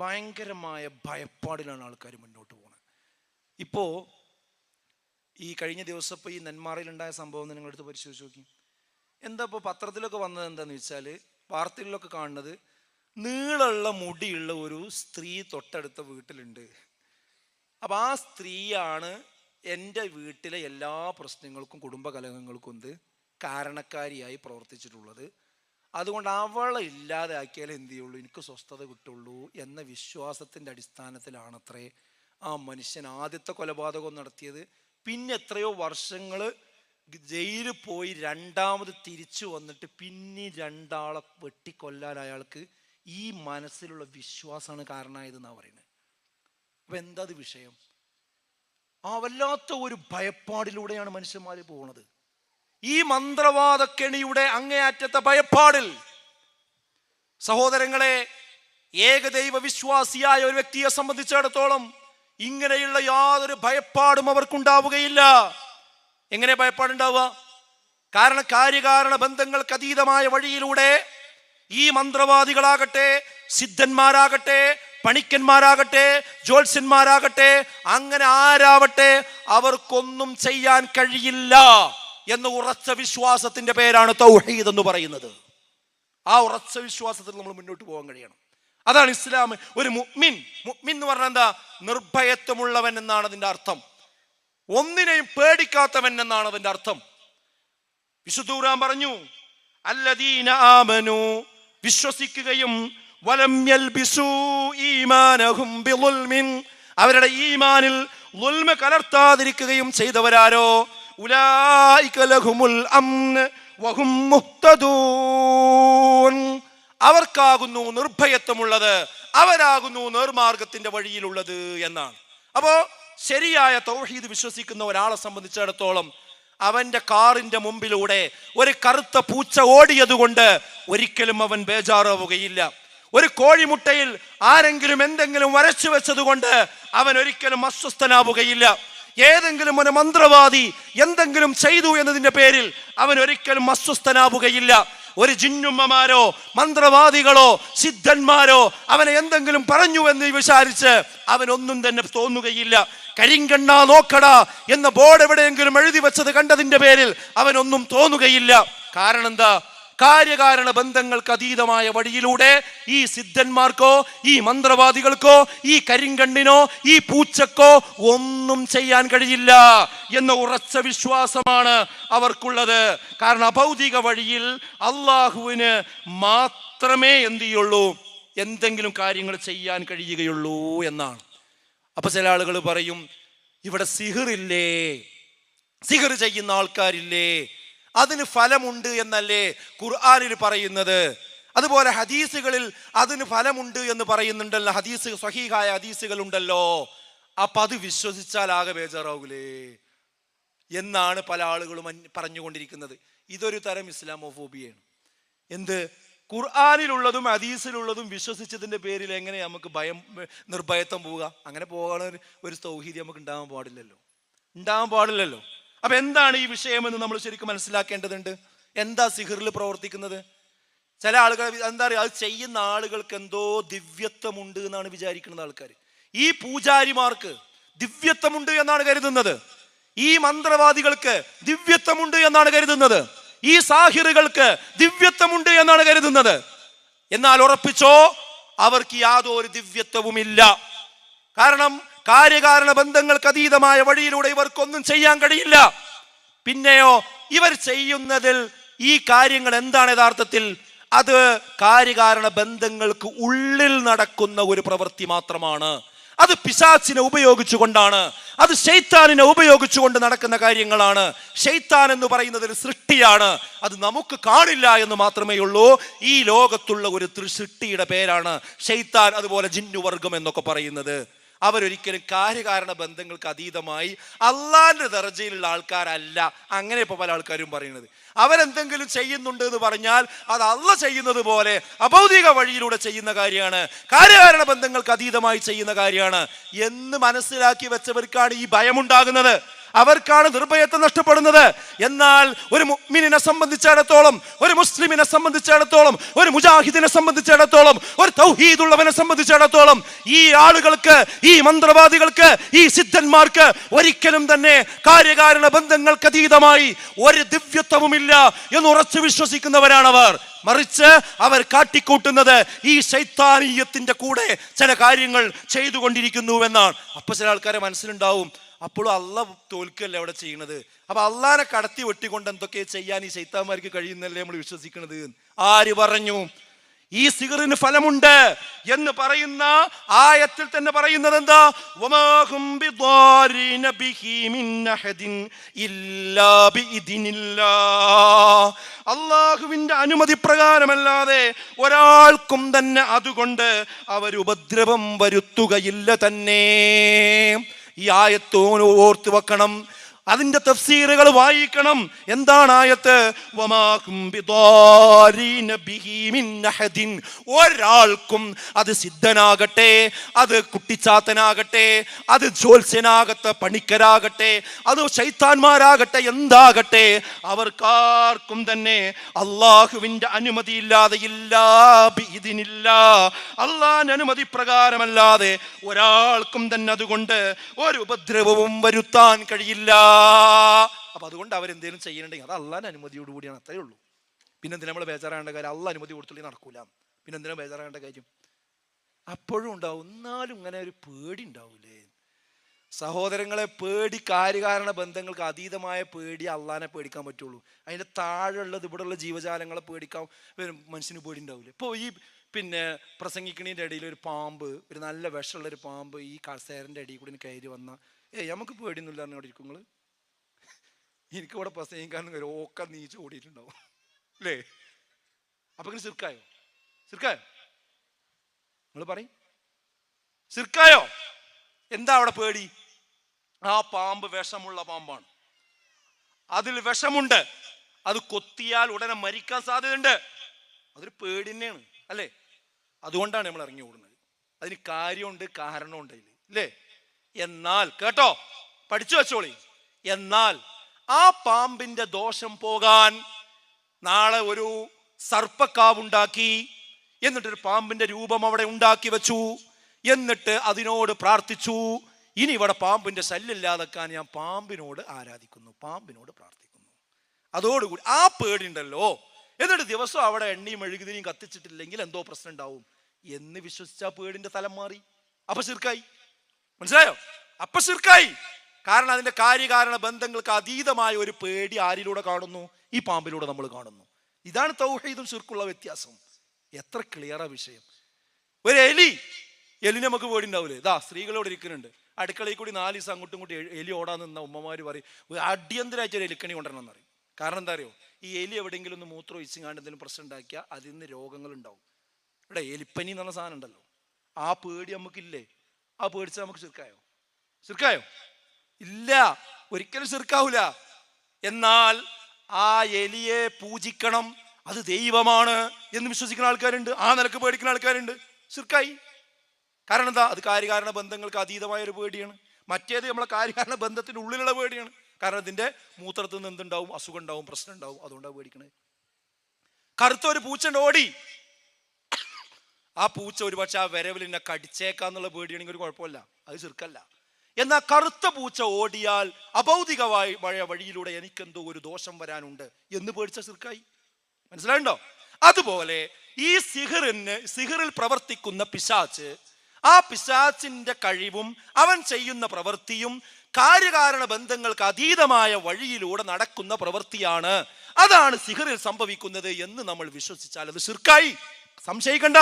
ഭയങ്കരമായ ഭയപ്പാടിലാണ് ആൾക്കാർ മുന്നോട്ട് പോകുന്നത് ഇപ്പോൾ ഈ കഴിഞ്ഞ ദിവസം ഇപ്പോൾ ഈ നെന്മാറയിലുണ്ടായ സംഭവം നിങ്ങളെടുത്ത് പരിശോധിച്ച് നോക്കി. എന്താ ഇപ്പോൾ പത്രത്തിലൊക്കെ വന്നത് എന്താണെന്ന് വെച്ചാൽ വാർത്തകളിലൊക്കെ കാണുന്നത് നീളമുള്ള മുടിയുള്ള ഒരു സ്ത്രീ തൊട്ടടുത്ത വീട്ടിലുണ്ട്. അപ്പം ആ സ്ത്രീയാണ് എന്റെ വീട്ടിലെ എല്ലാ പ്രശ്നങ്ങൾക്കും കുടുംബകലഹങ്ങൾക്കും എന്ത് കാരണക്കാരിയായി പ്രവർത്തിച്ചിട്ടുള്ളത്. അതുകൊണ്ട് അവളെ ഇല്ലാതാക്കിയാൽ എന്ത് ചെയ്യുള്ളൂ? എനിക്ക് സ്വസ്ഥത കിട്ടുള്ളൂ എന്ന വിശ്വാസത്തിന്റെ അടിസ്ഥാനത്തിലാണത്രേ ആ മനുഷ്യൻ ആദ്യത്തെ കൊലപാതകം നടത്തിയത്. പിന്നെ എത്രയോ വർഷങ്ങൾ ജയിലിൽ പോയി രണ്ടാമത് തിരിച്ചു വന്നിട്ട് പിന്നെ രണ്ടാളെ വെട്ടിക്കൊല്ലാൻ അയാൾക്ക് ഈ മനസ്സിലുള്ള വിശ്വാസമാണ് കാരണമായതെന്നാണ് പറയുന്നത്. അപ്പൊ എന്താ വിഷയം? ആ വല്ലാത്ത ഒരു ഭയപ്പാടിലൂടെയാണ് മനുഷ്യന്മാർ പോകുന്നത്. ഈ മന്ത്രവാദ കെണിയുടെ അങ്ങേയറ്റത്തെ ഭയപ്പാടിൽ സഹോദരങ്ങളെ ഏകദൈവ വിശ്വാസിയായ ഒരു വ്യക്തിയെ സംബന്ധിച്ചിടത്തോളം ഇങ്ങനെയുള്ള യാതൊരു ഭയപ്പാടും അവർക്കുണ്ടാവുകയില്ല. എങ്ങനെ ഭയപ്പാടുണ്ടാവുക? കാരണം കാര്യകാരണ ബന്ധങ്ങൾക്ക് അതീതമായ വഴിയിലൂടെ ഈ മന്ത്രവാദികളാകട്ടെ സിദ്ധന്മാരാകട്ടെ പണിക്കന്മാരാകട്ടെ ജ്യോത്സ്യന്മാരാകട്ടെ അങ്ങനെ ആരാവട്ടെ അവർക്കൊന്നും ചെയ്യാൻ കഴിയില്ല. എന്ന ഉറച്ച വിശ്വാസത്തിന്റെ പേരാണ് തൗഹീദ് എന്ന് പറയുന്നത്. ആ ഉറച്ച വിശ്വാസത്തിൽ നമ്മൾ മുന്നോട്ട് പോകാൻ കഴിയണം. അതാണ് ഇസ്ലാം ഒരു മുഅ്മിൻ മുഅ്മിൻ എന്ന് പറഞ്ഞാൽ എന്താ? നിർഭയത്വമുള്ളവൻ എന്നാണ് അതിന്റെ അർത്ഥം. ഒന്നിനെയും പേടിക്കാത്തവൻ എന്നാണ് അതിന്റെ അർത്ഥം. വിശുദ്ധൂറാൻ പറഞ്ഞു അല്ലദീന ആമനു വിശ്വസിക്കുകയും വലം ബിളുൽമിൻ അവരുടെ ഈമാനിൽ കലർത്താതിരിക്കുകയും ചെയ്തവരാരോ? മുഹ്തദൂൻ. അവർക്കാകുന്നു നിർഭയത്വമുള്ളത് അവരാകുന്നു നേർമാർഗത്തിന്റെ വഴിയിലുള്ളത് എന്നാണ്. അപ്പോ ശരിയായ തൗഹീദ് വിശ്വസിക്കുന്ന ഒരാളെ സംബന്ധിച്ചിടത്തോളം അവന്റെ കാറിന്റെ മുമ്പിലൂടെ ഒരു കറുത്ത പൂച്ച ഓടിയതുകൊണ്ട് ഒരിക്കലും അവൻ ബേജാറാവുകയില്ല. ഒരു കോഴിമുട്ടയിൽ ആരെങ്കിലും എന്തെങ്കിലും വരച്ചു വെച്ചതുകൊണ്ട് അവൻ ഒരിക്കലും അസ്വസ്ഥനാവുകയില്ല. ഏതെങ്കിലും ഒരു മന്ത്രവാദി എന്തെങ്കിലും ചെയ്തു എന്നതിന്റെ പേരിൽ അവൻ ഒരിക്കലും അസ്വസ്ഥനാവുകയില്ല. ഒരു ജിന്നുമ്മമാരോ മന്ത്രവാദികളോ സിദ്ധന്മാരോ അവനെ എന്തെങ്കിലും പറഞ്ഞു എന്ന് വിചാരിച്ച് അവനൊന്നും തന്നെ തോന്നുകയില്ല. കരിങ്കണ്ണാ നോക്കടാ എന്ന ബോർഡ് എവിടെയെങ്കിലും എഴുതി വെച്ചത് കണ്ടതിന്റെ പേരിൽ അവനൊന്നും തോന്നുകയില്ല. കാരണം എന്താ? കാര്യകാരണ ബന്ധങ്ങൾക്ക് അതീതമായ വഴിയിലൂടെ ഈ സിദ്ധന്മാർക്കോ ഈ മന്ത്രവാദികൾക്കോ ഈ കരിങ്കണ്ണിനോ ഈ പൂച്ചക്കോ ഒന്നും ചെയ്യാൻ കഴിയില്ല എന്ന ഉറച്ച വിശ്വാസമാണ് അവർക്കുള്ളത്. കാരണം അഭൗതിക വഴിയിൽ അള്ളാഹുവിന് മാത്രമേ എന്ത് ചെയ്യുള്ളൂ എന്തെങ്കിലും കാര്യങ്ങൾ ചെയ്യാൻ കഴിയുകയുള്ളൂ എന്നാണ്. അപ്പൊ ചില ആളുകൾ പറയും ഇവിടെ സിഹിറില്ലേ? സിഹിർ ചെയ്യുന്ന ആൾക്കാരില്ലേ? അതിന് ഫലമുണ്ട് എന്നല്ലേ ഖുർആാനിൽ പറയുന്നത്. അതുപോലെ ഹദീസുകളിൽ അതിന് ഫലമുണ്ട് എന്ന് പറയുന്നുണ്ടല്ലോ. ഹദീസ് സ്വഹീഹായ ഹദീസുകൾ ഉണ്ടല്ലോ അപ്പൊ അത് വിശ്വസിച്ചാൽ ആകെ ബേജാറാവൂലേ? എന്നാണ് പല ആളുകളും പറഞ്ഞുകൊണ്ടിരിക്കുന്നത്. ഇതൊരു തരം ഇസ്ലാമോഫോബിയാണ്. എന്ത്? ഖുർആാനിലുള്ളതും ഹദീസിലുള്ളതും വിശ്വസിച്ചതിന്റെ പേരിൽ എങ്ങനെ നമുക്ക് ഭയം നിർഭയത്വം പോവുക? അങ്ങനെ പോകാൻ ഒരു- ഒരു നമുക്ക് ഉണ്ടാകാൻ പാടില്ലല്ലോ. ഉണ്ടാകാൻ പാടില്ലല്ലോ. അപ്പൊ എന്താണ് ഈ വിഷയമെന്ന് നമ്മൾ ശരിക്കും മനസ്സിലാക്കേണ്ടതുണ്ട്? എന്താ സിഹിറിൽ പ്രവർത്തിക്കുന്നത്? ചില ആളുകൾ എന്താ പറയുക അത് ചെയ്യുന്ന ആളുകൾക്ക് എന്തോ ദിവ്യത്വമുണ്ട് എന്നാണ് വിചാരിക്കുന്നത് ആൾക്കാർ ഈ പൂജാരിമാർക്ക് ദിവ്യത്വമുണ്ട് എന്നാണ് കരുതുന്നത്. ഈ മന്ത്രവാദികൾക്ക് ദിവ്യത്വമുണ്ട് എന്നാണ് കരുതുന്നത്. ഈ സാഹിറുകൾക്ക് ദിവ്യത്വമുണ്ട് എന്നാണ് കരുതുന്നത്. എന്നാൽ ഉറപ്പിച്ചോ അവർക്ക് യാതൊരു ദിവ്യത്വവുമില്ല. കാരണം കാര്യകാരണ ബന്ധങ്ങൾക്ക് അതീതമായ വഴിയിലൂടെ ഇവർക്കൊന്നും ചെയ്യാൻ കഴിയില്ല. പിന്നെയോ ഇവർ ചെയ്യുന്നതിൽ ഈ കാര്യങ്ങൾ എന്താണ് യഥാർത്ഥത്തിൽ? അത് കാര്യകാരണ ബന്ധങ്ങൾക്ക് ഉള്ളിൽ നടക്കുന്ന ഒരു പ്രവൃത്തി മാത്രമാണ്. അത് പിശാച്ചിനെ ഉപയോഗിച്ചുകൊണ്ടാണ്. അത് ഷെയ്ത്താനിനെ ഉപയോഗിച്ചുകൊണ്ട് നടക്കുന്ന കാര്യങ്ങളാണ്. ശൈത്താൻ എന്ന് പറയുന്നത് ഒരു സൃഷ്ടിയാണ്. അത് നമുക്ക് കാണില്ല എന്ന് മാത്രമേ ഉള്ളൂ. ഈ ലോകത്തുള്ള ഒരു സൃഷ്ടിയുടെ പേരാണ് ശൈത്താൻ അതുപോലെ ജിന്നുവർഗം എന്നൊക്കെ പറയുന്നത്. അവരൊരിക്കലും കാര്യകാരണ ബന്ധങ്ങൾക്ക് അതീതമായി അള്ളാന്റെ ദർജയിലുള്ള ആൾക്കാരല്ല. അങ്ങനെ ഇപ്പൊ പല ആൾക്കാരും പറയുന്നത്. അവരെന്തെങ്കിലും ചെയ്യുന്നുണ്ട് എന്ന് പറഞ്ഞാൽ അത് അള്ള ചെയ്യുന്നത് പോലെ അഭൗതിക വഴിയിലൂടെ ചെയ്യുന്ന കാര്യമാണ്. കാര്യകാരണ ബന്ധങ്ങൾക്ക് അതീതമായി ചെയ്യുന്ന കാര്യമാണ്. എന്ന് മനസ്സിലാക്കി വെച്ചവർക്കാണ് ഈ ഭയമുണ്ടാകുന്നത്. അവർക്കാണ് നിർഭയത്വം നഷ്ടപ്പെടുന്നത്. എന്നാൽ ഒരു മുഗ്മിനെ സംബന്ധിച്ചിടത്തോളം ഒരു മുസ്ലിമിനെ സംബന്ധിച്ചിടത്തോളം ഒരു മുജാഹിദിനെ സംബന്ധിച്ചിടത്തോളം ഒരു തൗഹീദുള്ളവനെ സംബന്ധിച്ചിടത്തോളം ഈ ആളുകൾക്ക് ഈ മന്ത്രവാദികൾക്ക് ഈ സിദ്ധന്മാർക്ക് ഒരിക്കലും തന്നെ കാര്യകാരണ ബന്ധങ്ങൾക്ക് അതീതമായി ഒരു ദിവ്യത്വവുമില്ല എന്ന് ഉറച്ചു വിശ്വസിക്കുന്നവരാണവർ. മറിച്ച് അവർ കാട്ടിക്കൂട്ടുന്നത് ഈ ശൈത്താനീയത്തിന്റെ കൂടെ ചില കാര്യങ്ങൾ ചെയ്തുകൊണ്ടിരിക്കുന്നുവെന്നാണ്. അപ്പൊ ചില ആൾക്കാരെ മനസ്സിലുണ്ടാവും അപ്പോഴും അല്ല തോൽക്കല്ലേ അവിടെ ചെയ്യണത്? അപ്പൊ അള്ളാനെ കടത്തി വെട്ടിക്കൊണ്ട് എന്തൊക്കെ ചെയ്യാൻ ഈ ശൈത്താന്മാർക്ക് കഴിയുന്നല്ലേ നമ്മൾ വിശ്വസിക്കുന്നത് ആര് പറഞ്ഞു? ഈ സിഗറിന് ഫലമുണ്ട് എന്ന് പറയുന്ന ആയത്തിൽ തന്നെ പറയുന്നത് എന്താ. അള്ളാഹുവിന്റെ അനുമതി പ്രകാരമല്ലാതെ ഒരാൾക്കും തന്നെ അതുകൊണ്ട് അവർ ഉപദ്രവം വരുത്തുകയില്ല തന്നെ. ഈ ആയത്തോനോ ഓർത്ത് വെക്കണം അതിന്റെ തഫ്സീറുകൾ വായിക്കണം. എന്താണ് ആയത്ത്. ഒരാൾക്കും അത് സിദ്ധനാകട്ടെ അത് കുട്ടിച്ചാത്തനാകട്ടെ അത് ജ്യോത്സ്യനാകട്ടെ പണിക്കരാകട്ടെ അത് ശൈത്താന്മാരാകട്ടെ എന്താകട്ടെ അവർക്കാർക്കും തന്നെ അള്ളാഹുവിന്റെ അനുമതി ഇല്ലാതെ ഇല്ലാ ഇതിനില്ല അള്ളാൻ അനുമതി പ്രകാരമല്ലാതെ ഒരാൾക്കും തന്നെ അതുകൊണ്ട് ഒരു ഉപദ്രവവും വരുത്താൻ കഴിയില്ല. അപ്പൊ അതുകൊണ്ട് അവരെന്തേലും ചെയ്യണമെങ്കിൽ അത് അള്ളാഹിന്റെ അനുമതിയോട് കൂടിയാണ് അത്രേ ഉള്ളൂ. പിന്നെ എന്തിനാ നമ്മൾ ബേജാറാകേണ്ട കാര്യം? അള്ള അനുമതി കൊടുത്തില്ലെങ്കിൽ നടക്കൂല. പിന്നെ എന്തിനാ ബേജാറാകേണ്ട കാര്യം? അപ്പോഴും ഉണ്ടാവും. എന്നാലും ഇങ്ങനെ ഒരു പേടി ഉണ്ടാവൂലേ? സഹോദരങ്ങളെ പേടി കാര്യകാരണ ബന്ധങ്ങൾക്ക് അതീതമായ പേടി അള്ളാനെ പേടിക്കാൻ പറ്റുള്ളൂ. അതിന്റെ താഴെയുള്ളത് ഇവിടെയുള്ള ജീവജാലങ്ങളെ പേടിക്കാൻ മനുഷ്യന് പേടി ഉണ്ടാവില്ല ഇപ്പോൾ ഈ പിന്നെ പ്രസംഗിക്കണീന്റെ ഇടയിൽ ഒരു പാമ്പ് ഒരു നല്ല വിഷമുള്ള ഒരു പാമ്പ് ഈ കസേരന്റെ ഇടയിൽ കൂടി കയറി വന്ന ഏയ് നമുക്ക് പേടിയൊന്നുമില്ല അവിടെ ഇരിക്കും നിങ്ങൾ എനിക്ക് ഇവിടെ പ്രസംഗിക്കാൻ ഒരു ഓക്ക നീച്ച് ഓടിയിട്ടുണ്ടാവും. അല്ലേ? അപ്പൊ ഇങ്ങനെ സിർക്കായോ? സിർക്കായോ? നിങ്ങൾ പറയും. സിർക്കായോ? എന്താ അവിടെ പേടി? ആ പാമ്പ് വിഷമുള്ള പാമ്പാണ്. അതിൽ വിഷമുണ്ട്. അത് കൊത്തിയാൽ ഉടനെ മരിക്കാൻ സാധ്യതയുണ്ട്. അതൊരു പേടി തന്നെയാണ് അല്ലേ? അതുകൊണ്ടാണ് നമ്മൾ ഇറങ്ങി ഓടുന്നത്. അതിന് കാര്യമുണ്ട് കാരണമുണ്ട് അതിൽ അല്ലേ? എന്നാൽ കേട്ടോ? പഠിച്ചു വെച്ചോളി. എന്നാൽ ആ പാമ്പിന്റെ ദോഷം പോകാൻ നാളെ ഒരു സർപ്പക്കാവുണ്ടാക്കി എന്നിട്ടൊരു പാമ്പിന്റെ രൂപം അവിടെ ഉണ്ടാക്കി വെച്ചു എന്നിട്ട് അതിനോട് പ്രാർത്ഥിച്ചു. ഇനി ഇവിടെ പാമ്പിന്റെ ശല്യമില്ലാതെക്കാൻ ഞാൻ പാമ്പിനോട് ആരാധിക്കുന്നു പാമ്പിനോട് പ്രാർത്ഥിക്കുന്നു. അതോടുകൂടി ആ പേടിയുണ്ടല്ലോ. എന്നിട്ട് ദിവസം അവിടെ എണ്ണയും മെഴുകുതിരിയും കത്തിച്ചിട്ടില്ലെങ്കിൽ എന്തോ പ്രശ്നം ഉണ്ടാവും. എന്ന് വിശ്വസിച്ച പേടിന്റെ തലം മാറി. അപ്പൊ ശിർക്കായി. മനസ്സിലായോ? അപ്പൊ ശിർക്കായി. കാരണം അതിന്റെ കാര്യകാരണ ബന്ധങ്ങൾക്ക് അതീതമായ ഒരു പേടി ആരിലൂടെ കാണുന്നു? ഈ പാമ്പിലൂടെ നമ്മൾ കാണുന്നു. ഇതാണ് തൗഹീദും ശിർക്കുള്ള വ്യത്യാസം. എത്ര ക്ലിയറാ വിഷയം. ഒരു എലി. എലി നമുക്ക് പേടിണ്ടാവൂലേ ഇതാ സ്ത്രീകളോട് ഇരിക്കുന്നുണ്ട്. അടുക്കളയിൽ കൂടി നാല് ദിവസം അങ്ങോട്ടും ഇങ്ങോട്ടും എലി ഓടാൻ നിന്ന ഉമ്മമാർ പറയും അടിയന്തരമായിട്ട് ഒരു എലിക്കണി കൊണ്ടുവരണം എന്ന് പറയും. കാരണം എന്താ അറിയോ? ഈ എലി എവിടെയെങ്കിലും ഒന്ന് മൂത്രം ഒഴിച്ചുങ്ങാണ്ട് എന്തെങ്കിലും പ്രശ്നം ഉണ്ടാക്കിയാൽ അതിൽ നിന്ന് രോഗങ്ങൾ ഉണ്ടാവും. ഇവിടെ എലിപ്പനി എന്ന് പറഞ്ഞ സാധനം ഉണ്ടല്ലോ. ആ പേടി നമുക്കില്ലേ? ആ പേടിച്ചാൽ നമുക്ക് ചുരുക്കായോ ചെറുക്കായോ ഇല്ല ഒരിക്കലും ചെറുക്കാവൂല. എന്നാൽ ആ എലിയെ പൂജിക്കണം അത് ദൈവമാണ് എന്ന് വിശ്വസിക്കുന്ന ആൾക്കാരുണ്ട് ആ നിലയ്ക്ക് പേടിക്കുന്ന ആൾക്കാരുണ്ട്. ചെറുക്കായി. കാരണം എന്താ? അത് കാര്യകാരണ ബന്ധങ്ങൾക്ക് അതീതമായ ഒരു പേടിയാണ്. മറ്റേത് നമ്മളെ കാര്യകാരണ ബന്ധത്തിന്റെ ഉള്ളിലുള്ള പേടിയാണ്. കാരണം ഇതിന്റെ മൂത്രത്തിൽ നിന്ന് എന്തുണ്ടാവും? അസുഖം ഉണ്ടാവും പ്രശ്നം ഉണ്ടാവും. അതുകൊണ്ടാണ് പേടിക്കണത്. കറുത്ത ഒരു പൂച്ചണ്ട് ഓടി. ആ പൂച്ച ഒരുപക്ഷെ ആ വരവിൽ എന്നെ കടിച്ചേക്കാന്നുള്ള പേടിയാണെങ്കിൽ ഒരു കുഴപ്പമില്ല. അത് ചെറുക്കല്ല. എന്നാൽ കറുത്ത പൂച്ച ഓടിയാൽ അഭൗതികമായ വഴ വഴിയിലൂടെ എനിക്കെന്തോ ഒരു ദോഷം വരാനുണ്ട് എന്ന് പേടിച്ച സിർക്കായി. മനസ്സിലായിണ്ടോ? അതുപോലെ ഈ സിഹിറിന് സിഹിറിൽ പ്രവർത്തിക്കുന്ന പിശാച്ച് ആ പിശാച്ചിന്റെ കഴിവും അവൻ ചെയ്യുന്ന പ്രവൃത്തിയും കാര്യകാരണ ബന്ധങ്ങൾക്ക് അതീതമായ വഴിയിലൂടെ നടക്കുന്ന പ്രവൃത്തിയാണ്. അതാണ് സിഹിറിൽ സംഭവിക്കുന്നത് എന്ന് നമ്മൾ വിശ്വസിച്ചാൽ അത് ശിർക്കായി സംശയിക്കണ്ട.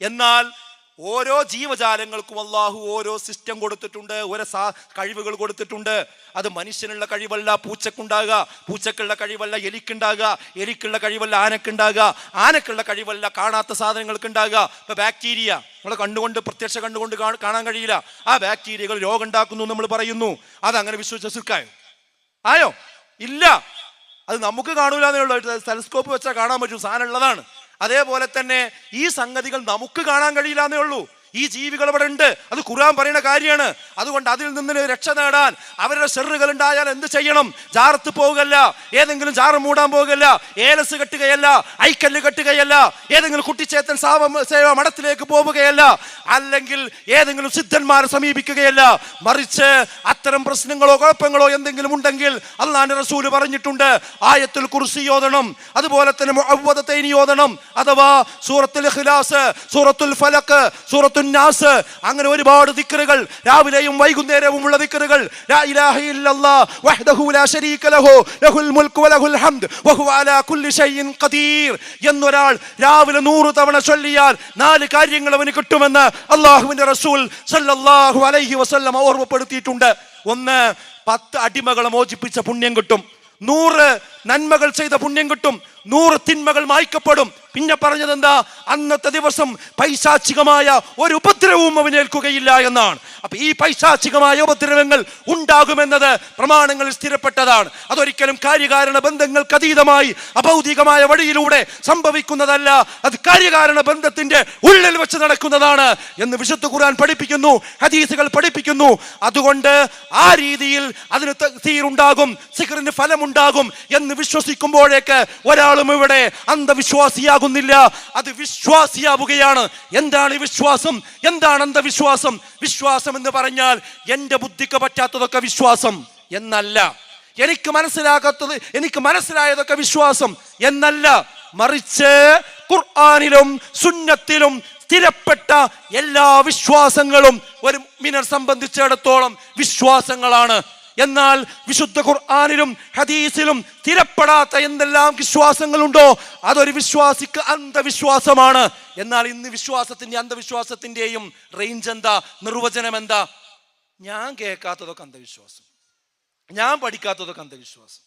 എന്നാൽ ഓരോ ജീവജാലങ്ങൾക്കും അള്ളാഹു ഓരോ സിസ്റ്റം കൊടുത്തിട്ടുണ്ട് ഓരോ സാ കഴിവുകൾ കൊടുത്തിട്ടുണ്ട്. അത് മനുഷ്യനുള്ള കഴിവല്ല പൂച്ചക്കുണ്ടാകുക പൂച്ചക്കുള്ള കഴിവല്ല എലിക്കുണ്ടാകുക എലിക്കുള്ള കഴിവല്ല ആനക്കുണ്ടാകുക ആനക്കുള്ള കഴിവല്ല കാണാത്ത സാധനങ്ങൾക്ക് ഉണ്ടാകുക ഇപ്പൊ ബാക്ടീരിയ നമ്മളെ കണ്ടുകൊണ്ട് പ്രത്യക്ഷ കണ്ടുകൊണ്ട് കാണാൻ കഴിയില്ല. ആ ബാക്ടീരിയകൾ രോഗം ഉണ്ടാക്കുന്നു നമ്മൾ പറയുന്നു. അതങ്ങനെ വിശ്വസിച്ച സിർക്കായോ ആയോ? ഇല്ല. അത് നമുക്ക് കാണൂലെന്നേ ഉള്ളൂ ടെലസ്കോപ്പ് വെച്ചാൽ കാണാൻ പറ്റും. സാധനം ഉള്ളതാണ്. അതേപോലെ തന്നെ ഈ സംഗതികൾ നമുക്ക് കാണാൻ കഴിയില്ല എന്നേ ഉള്ളൂ. ഈ ജീവികൾ അവിടെ ഉണ്ട്. അത് ഖുർആൻ പറയുന്ന കാര്യമാണ്. അതുകൊണ്ട് അതിൽ നിന്ന് രക്ഷ നേടാൻ അവരുടെ സെറുകൾ ഉണ്ടായാൽ എന്ത് ചെയ്യണം? ജാറത്ത് പോവുകയല്ല. ഏതെങ്കിലും ജാറ് മൂടാൻ പോവുകയല്ല. ഏലസ് കെട്ടുകയല്ല. ഐക്കല്ല് കെട്ടുകയല്ല. ഏതെങ്കിലും കുട്ടിച്ചേത്തൻ സാവ സേവ മഠത്തിലേക്ക് പോവുകയല്ല. അല്ലെങ്കിൽ ഏതെങ്കിലും സിദ്ധന്മാരെ സമീപിക്കുകയല്ല. മറിച്ച് അത്തരം പ്രശ്നങ്ങളോ കുഴപ്പങ്ങളോ എന്തെങ്കിലും ഉണ്ടെങ്കിൽ അള്ളാന്റെ റസൂൽ പറഞ്ഞിട്ടുണ്ട്. ആയത്തിൽ കുറിസി ഓതണം. അതുപോലെ തന്നെ ഓതണം. അഥവാ സൂറത്തുൽ ഇഖ്ലാസ് സൂറത്തുൽ ഫലക്ക് സൂറത്തുൽ നാസ്. അങ്ങനെ ഒരുപാട് ദിക്റുകൾ. രാവിലെയും വൈകുന്നേരവും ഉള്ള ഖദീർ. എന്നൊരാൾ രാവിലെ നൂറ് തവണ ചൊല്ലിയാൽ നാല് കാര്യങ്ങൾ അവന് കിട്ടുമെന്ന് അള്ളാഹുവിന്റെ റസൂൽ സല്ലല്ലാഹു അലൈഹി വസല്ലം ഓർമ്മപ്പെടുത്തിയിട്ടുണ്ട്. ഒന്ന് പത്ത് അടിമകളെ മോചിപ്പിച്ച പുണ്യം കിട്ടും. നൂറ് നന്മകൾ ചെയ്ത പുണ്യം കിട്ടും. നൂറ് തിന്മകൾ മായ്ക്കപ്പെടും. പിന്നെ പറഞ്ഞത് എന്താ? അന്നത്തെ ദിവസം പൈശാചികമായ ഒരു ഉപദ്രവവും അവനേൽക്കുകയില്ല എന്നാണ്. അപ്പൊ ഈ പൈശാചികമായ ഉപദ്രവങ്ങൾ ഉണ്ടാകുമെന്നത് പ്രമാണങ്ങളിൽ സ്ഥിരപ്പെട്ടതാണ്. അതൊരിക്കലും കാര്യകാരണ ബന്ധങ്ങൾക്ക് അതീതമായി അഭൗതികമായ വഴിയിലൂടെ സംഭവിക്കുന്നതല്ല. അത് കാര്യകാരണ ബന്ധത്തിന്റെ ഉള്ളിൽ വെച്ച് നടക്കുന്നതാണ് എന്ന് വിശുദ്ധ ഖുർആൻ പഠിപ്പിക്കുന്നു ഹദീസുകൾ പഠിപ്പിക്കുന്നു. അതുകൊണ്ട് ആ രീതിയിൽ അതിന് തീരുണ്ടാകും സിഖറിന് ഫലമുണ്ടാകും എന്ന് വിശ്വസിക്കുമ്പോഴേക്ക് ഒരാളും ഇവിടെ അന്ധവിശ്വാസിയാകുന്നില്ല. അത് വിശ്വാസിയാവുകയാണ്. എന്താണ് ഈ വിശ്വാസം? എന്താണ് അന്ധവിശ്വാസം? വിശ്വാസം എന്ന് പറഞ്ഞാൽ എന്റെ ബുദ്ധിക്ക് പറ്റാത്തതൊക്കെ വിശ്വാസം എന്നല്ല. എനിക്ക് മനസ്സിലാകാത്തത് എനിക്ക് മനസ്സിലായതൊക്കെ വിശ്വാസം എന്നല്ല. മറിച്ച് ഖുർആാനിലും സുന്നത്തിലും സ്ഥിരപ്പെട്ട എല്ലാ വിശ്വാസങ്ങളും ഒരു മിനർ സംബന്ധിച്ചിടത്തോളം വിശ്വാസങ്ങളാണ്. എന്നാൽ വിശുദ്ധ ഖുർആാനിലും ഹദീസിലും സ്ഥിരപ്പെടാത്ത എന്തെല്ലാം വിശ്വാസങ്ങളുണ്ടോ അതൊരു വിശ്വാസിക്ക് അന്ധവിശ്വാസമാണ്. എന്നാൽ ഇന്ന് വിശ്വാസത്തിന്റെ അന്ധവിശ്വാസത്തിന്റെയും റേഞ്ച് എന്താ? നിർവചനം എന്താ? ഞാൻ കേൾക്കാത്തതൊക്കെ അന്ധവിശ്വാസം. ഞാൻ പഠിക്കാത്തതൊക്കെ അന്ധവിശ്വാസം.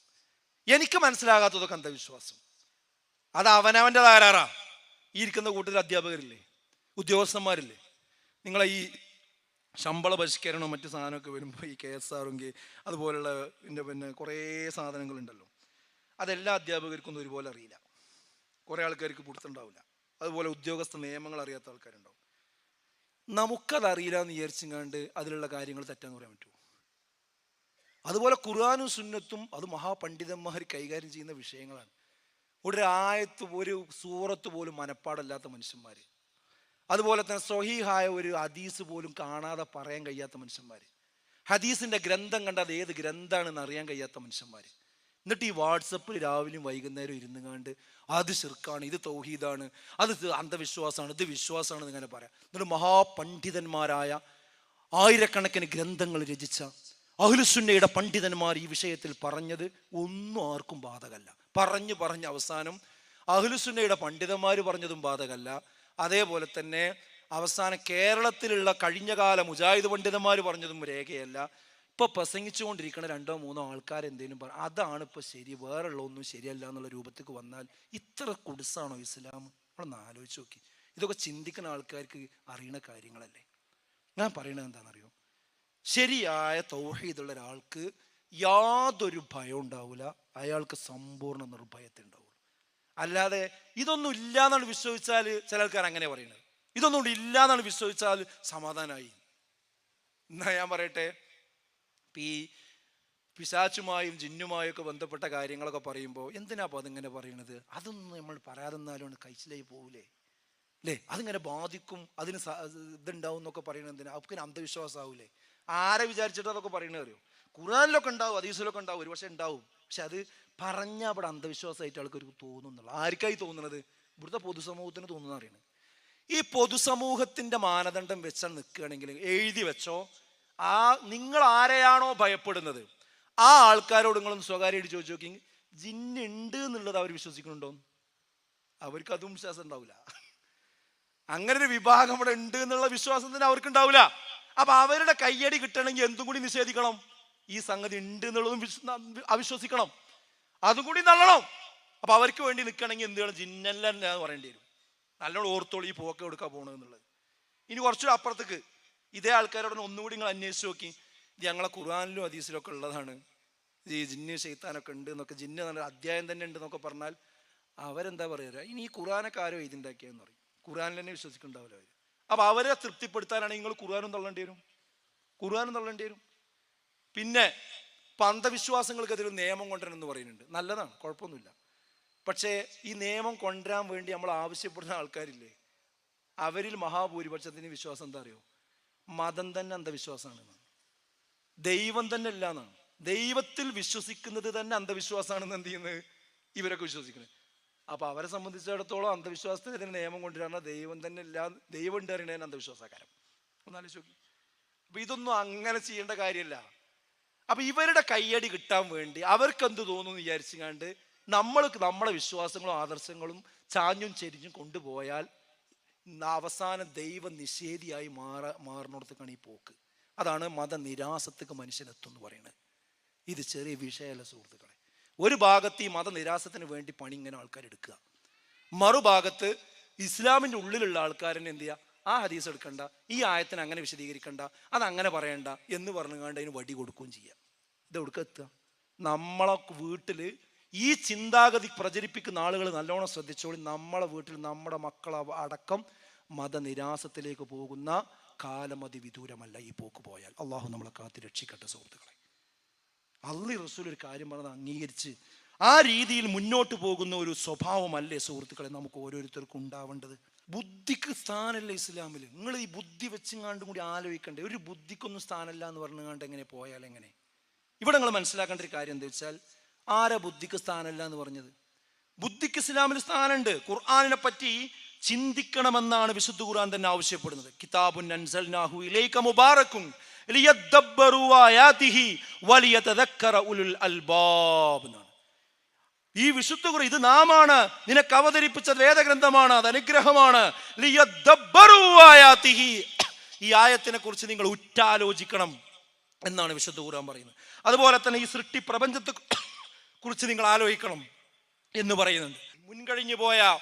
എനിക്ക് മനസ്സിലാകാത്തതൊക്കെ അന്ധവിശ്വാസം. അത് അവനവന്റെ ധാരാറാ ഈ ഇരിക്കുന്ന കൂട്ടത്തിൽ അധ്യാപകരില്ലേ? ഉദ്യോഗസ്ഥന്മാരില്ലേ? നിങ്ങളെ ഈ ശമ്പള പരിഷ്കരണവും മറ്റു സാധനമൊക്കെ വരുമ്പോൾ ഈ കെ എസ് ആർ എങ്കിൽ അതുപോലുള്ള പിന്നെ പിന്നെ കുറേ സാധനങ്ങളുണ്ടല്ലോ. അതെല്ലാ അധ്യാപകർക്കൊന്നും ഒരുപോലെ അറിയില്ല. കുറേ ആൾക്കാർക്ക് പിടുത്തുണ്ടാവില്ല അതുപോലെ ഉദ്യോഗസ്ഥ നിയമങ്ങൾ അറിയാത്ത ആൾക്കാരുണ്ടാവും. നമുക്കത് അറിയില്ല എന്ന് വിചാരിച്ചെങ്ങാണ്ട് അതിലുള്ള കാര്യങ്ങൾ തെറ്റാന്ന് പറയാൻ പറ്റുമോ? അതുപോലെ ഖുർആാനും സുന്നത്തും അത് മഹാപണ്ഡിതന്മാർ കൈകാര്യം ചെയ്യുന്ന വിഷയങ്ങളാണ്. ഒരു ആയത്ത് ഒരു സൂറത്ത് പോലും മനപ്പാടല്ലാത്ത മനുഷ്യന്മാർ അതുപോലെ തന്നെ സ്വഹീഹായ ഒരു ഹദീസ് പോലും കാണാതെ പറയാൻ കഴിയാത്ത മനുഷ്യന്മാർ ഹദീസിന്റെ ഗ്രന്ഥം കണ്ടാൽ അത് ഏത് ഗ്രന്ഥാണെന്ന് അറിയാൻ കഴിയാത്ത മനുഷ്യന്മാർ എന്നിട്ട് ഈ വാട്സപ്പിൽ രാവിലെയും വൈകുന്നേരം ഇരുന്നുകൊണ്ട് അത് ശിർക്കാണ് ഇത് തൗഹീദാണ് അത് അന്ധവിശ്വാസമാണ് ഇത് വിശ്വാസമാണ് ഇങ്ങനെ പറയാം. എന്നിട്ട് മഹാപണ്ഡിതന്മാരായ ആയിരക്കണക്കിന് ഗ്രന്ഥങ്ങൾ രചിച്ച അഹുലുസുന്നയുടെ പണ്ഡിതന്മാർ ഈ വിഷയത്തിൽ പറഞ്ഞത് ഒന്നും ആർക്കും ബാധകല്ല പറഞ്ഞു പറഞ്ഞ് അവസാനം അഹുലുസുന്നയുടെ പണ്ഡിതന്മാർ പറഞ്ഞതും ബാധകല്ല അതേപോലെ തന്നെ അവസാനം കേരളത്തിലുള്ള കഴിഞ്ഞകാല മുജാഹിദ് പണ്ഡിതന്മാർ പറഞ്ഞതും രേഖയല്ല. ഇപ്പൊ പ്രസംഗിച്ചുകൊണ്ടിരിക്കുന്ന രണ്ടോ മൂന്നോ ആൾക്കാർ എന്തെങ്കിലും പറ അതാണ് ഇപ്പൊ ശരി വേറെയുള്ള ഒന്നും ശരിയല്ല എന്നുള്ള രൂപത്തേക്ക് വന്നാൽ ഇത്ര കുടിസാണോ ഇസ്ലാം? നമ്മളൊന്ന് ആലോചിച്ച് നോക്കി. ഇതൊക്കെ ചിന്തിക്കുന്ന ആൾക്കാർക്ക് അറിയണ കാര്യങ്ങളല്ലേ. ഞാൻ പറയണത് എന്താണെന്നറിയോ? ശരിയായ തൗഹീദുള്ള ഒരാൾക്ക് യാതൊരു ഭയം ഉണ്ടാവില്ല അയാൾക്ക് സമ്പൂർണ നിർഭയത്തെ ഉണ്ടാവുള്ളൂ അല്ലാതെ ഇതൊന്നും ഇല്ല എന്നാണ് വിശ്വസിച്ചാൽ ചില ആൾക്കാർ അങ്ങനെ പറയുന്നത്. ഇതൊന്നും ഇല്ല എന്നാണ് വിശ്വസിച്ചാൽ സമാധാനമായി എന്നാ ഞാൻ പറയട്ടെ? ഈ പിശാച്ചുമായും ജിന്നുമായും ഒക്കെ ബന്ധപ്പെട്ട കാര്യങ്ങളൊക്കെ പറയുമ്പോൾ എന്തിനാ അപ്പോൾ അതിങ്ങനെ പറയണത്? അതൊന്നും നമ്മൾ പറയാതെന്നാലും കഴിച്ചിലായി പോവില്ലേ അല്ലേ അതിങ്ങനെ ബാധിക്കും അതിന് ഇതുണ്ടാവും എന്നൊക്കെ പറയണത് എന്തിനാ? അവർക്ക് അന്ധവിശ്വാസമാവില്ലേ ആരെ വിചാരിച്ചിട്ട് അതൊക്കെ പറയണത് അറിയോ? ഖുറാനിലൊക്കെ ഉണ്ടാവും അതീസിലൊക്കെ ഉണ്ടാവും ഒരുപക്ഷെ ഉണ്ടാവും. പക്ഷെ അത് പറഞ്ഞ അവിടെ അന്ധവിശ്വാസമായിട്ട് ആൾക്കൊരു തോന്നുന്നുള്ളൂ ആർക്കായി തോന്നുന്നത് ഇവിടുത്തെ പൊതുസമൂഹത്തിന് തോന്നുന്ന അറിയണത് ഈ പൊതുസമൂഹത്തിന്റെ മാനദണ്ഡം വെച്ചാൽ നിൽക്കുകയാണെങ്കിൽ എഴുതി വെച്ചോ ആ നിങ്ങൾ ആരെയാണോ ഭയപ്പെടുന്നത്? ആ ആൾക്കാരോട് നിങ്ങളൊന്ന് സ്വകാര്യമായിട്ട് ചോദിച്ചു നോക്കി. ജിന്നുണ്ട് എന്നുള്ളത് അവർ വിശ്വസിക്കുന്നുണ്ടോ? അവർക്ക് അതും വിശ്വാസം ഉണ്ടാവില്ല. അങ്ങനെ ഒരു വിഭാഗം ഇവിടെ ഉണ്ട് എന്നുള്ള വിശ്വാസം തന്നെ അവർക്ക് ഉണ്ടാവില്ല അപ്പൊ അവരുടെ കയ്യടി കിട്ടണമെങ്കിൽ എന്തും കൂടി നിഷേധിക്കണം. ഈ സംഗതി ഉണ്ട് എന്നുള്ളതും അവിശ്വസിക്കണം. അതും കൂടി നല്ലണം. അപ്പൊ അവർക്ക് വേണ്ടി നിൽക്കണമെങ്കിൽ എന്ത് ചെയ്യണം? ജിന്നല്ല എന്ന് പറയേണ്ടി വരും. നല്ലോണം ഓർത്തോളൂ ഈ പോക്ക് കൊടുക്കാൻ പോകണമെന്നുള്ളത് ഇനി കുറച്ചുകൂടെ അപ്പുറത്തേക്ക് ഇതേ ആൾക്കാരോട് ഒന്നുകൂടി നിങ്ങൾ അന്വേഷിച്ച് നോക്കി. ഇത് ഞങ്ങളെ ഖുർആാനിലും അതീസിലും ഒക്കെ ഉള്ളതാണ് ഈ ജിന്ന് ചെയ്ത്താനൊക്കെ ഉണ്ട് എന്നൊക്കെ. ജിന്ന് നല്ല അധ്യായം തന്നെ ഉണ്ട് എന്നൊക്കെ പറഞ്ഞാൽ അവരെന്താ പറയുക ഇനി ഈ ഖുർആനൊക്കെ ആരോ എഴുതിണ്ടാക്കിയെന്ന് പറയും. ഖുർആനിൽ തന്നെ വിശ്വസിക്കുന്നുണ്ടാവില്ല അവർ അപ്പൊ അവരെ തൃപ്തിപ്പെടുത്താനാണെങ്കിൽ നിങ്ങൾ ഖുർആാനും തള്ളേണ്ടി വരും. ഖുർആാനും തള്ളേണ്ടി വരും. പിന്നെ അന്ധവിശ്വാസങ്ങൾക്കെതിരെ നിയമം കൊണ്ടുവരണം എന്ന് പറയുന്നുണ്ട്. നല്ലതാണ് കുഴപ്പമൊന്നുമില്ല. പക്ഷേ ഈ നിയമം കൊണ്ടുവരാൻ വേണ്ടി നമ്മൾ ആവശ്യപ്പെടുന്ന ആൾക്കാരില്ലേ? അവരിൽ മഹാഭൂരിപക്ഷത്തിന് വിശ്വാസം എന്താ അറിയോ? മതം തന്നെ അന്ധവിശ്വാസമാണ് ദൈവം തന്നെ അല്ല എന്നാണ്. ദൈവത്തിൽ വിശ്വസിക്കുന്നത് തന്നെ അന്ധവിശ്വാസമാണെന്ന് എന്ത് ചെയ്യുന്നത്? ഇവരൊക്കെ വിശ്വസിക്കുന്നത്. അപ്പൊ അവരെ സംബന്ധിച്ചിടത്തോളം അന്ധവിശ്വാസത്തിനെതിരെ നിയമം കൊണ്ടുവരാണ് ദൈവം തന്നെ ഇല്ല ദൈവം ഉണ്ട് അറിയണേ അന്ധവിശ്വാസക്കാരം ഒന്നാലോചിച്ച് നോക്കി. അപ്പൊ ഇതൊന്നും അങ്ങനെ ചെയ്യേണ്ട കാര്യമല്ല. അപ്പൊ ഇവരുടെ കയ്യടി കിട്ടാൻ വേണ്ടി അവർക്ക് എന്ത് തോന്നുന്നു വിചാരിച്ചുകൊണ്ട് നമ്മൾ നമ്മളെ വിശ്വാസങ്ങളും ആദർശങ്ങളും ചാഞ്ഞും ചെരിഞ്ഞും കൊണ്ടുപോയാൽ അവസാന ദൈവ നിഷേധിയായി മാറ മാറുന്നിടത്തേക്കാണ് ഈ പോക്ക്. അതാണ് മതനിരാസത്തേക്ക് മനുഷ്യനെത്തും എന്ന് പറയുന്നത്. ഇത് ചെറിയ വിഷയമല്ല സുഹൃത്തുക്കളെ. ഒരു ഭാഗത്ത് ഈ മത മതനിരാസത്തിന് വേണ്ടി പണി ഇങ്ങനെ ആൾക്കാർ എടുക്കുക മറുഭാഗത്ത് ഇസ്ലാമിന്റെ ഉള്ളിലുള്ള ആൾക്കാരനെ എന്ത് ചെയ്യുക? ആ ഹദീസ് എടുക്കണ്ട ഈ ആയത്തിന് അങ്ങനെ വിശദീകരിക്കണ്ട അത് അങ്ങനെ പറയണ്ട എന്ന് പറഞ്ഞുകൊണ്ട് അതിന് വടി കൊടുക്കുകയും ചെയ്യാം. ഇത് എവിടെ എത്തുക? നമ്മളെ വീട്ടിൽ ഈ ചിന്താഗതി പ്രചരിപ്പിക്കുന്ന ആളുകൾ നല്ലോണം ശ്രദ്ധിച്ചോളി. നമ്മളെ വീട്ടിൽ നമ്മുടെ മക്കൾ അടക്കം മതനിരാസത്തിലേക്ക് പോകുന്ന കാലം വിദൂരമല്ല ഈ പോക്ക് പോയാൽ. അള്ളാഹു നമ്മളെ കാത്തി രക്ഷിക്കട്ടെ സുഹൃത്തുക്കളെ. അള്ളി റസൂൽ ഒരു കാര്യം പറഞ്ഞത് അംഗീകരിച്ച് ആ രീതിയിൽ മുന്നോട്ട് പോകുന്ന ഒരു സ്വഭാവമല്ലേ സുഹൃത്തുക്കളെ നമുക്ക് ഓരോരുത്തർക്കും ഉണ്ടാവേണ്ടത്? ബുദ്ധിക്ക് സ്ഥാനമില്ല ഇസ്ലാമിൽ നിങ്ങൾ ഈ ബുദ്ധി വെച്ചിങ്ങാണ്ടും കൂടി ആലോചിക്കണ്ടേ. ഒരു ബുദ്ധിക്കൊന്നും സ്ഥാനമില്ല എന്ന് പറഞ്ഞുകൊണ്ട് എങ്ങനെ പോയാൽ എങ്ങനെ? ഇവിടെ നിങ്ങൾ മനസ്സിലാക്കേണ്ട ഒരു കാര്യം എന്താ വെച്ചാൽ ആരാ ബുദ്ധിക്ക് സ്ഥാനമില്ല എന്ന് പറഞ്ഞത്? ബുദ്ധിക്ക് ഇസ്ലാമിൽ സ്ഥാനമുണ്ട് ഖുർആാനിനെ പറ്റി ചിന്തിക്കണമെന്നാണ് വിശുദ്ധ ഖുർആൻ തന്നെ ആവശ്യപ്പെടുന്നത്. കിതാബുൻ അൻസൽനാഹു ഇലൈക മുബാറകുൻ ലിയദ്ദബ്ബറു ആയാതിഹി ഉലുൽ ഈ വിശുദ്ധ കുറി ഇത് നാമാണ്. നിനക്ക് അവതരിപ്പിച്ച വേദഗ്രന്ഥമാണ് അത് അനുഗ്രഹമാണ്. ഈ ആയത്തിനെ കുറിച്ച് നിങ്ങൾ ഉറ്റാലോചിക്കണം എന്നാണ് വിശുദ്ധ ഖുർആൻ പറയുന്നത്. അതുപോലെ തന്നെ ഈ സൃഷ്ടി പ്രപഞ്ചത്തെ കുറിച്ച് നിങ്ങൾ ആലോചിക്കണം എന്ന് പറയുന്നുണ്ട്. മുൻകഴിഞ്ഞു പോയ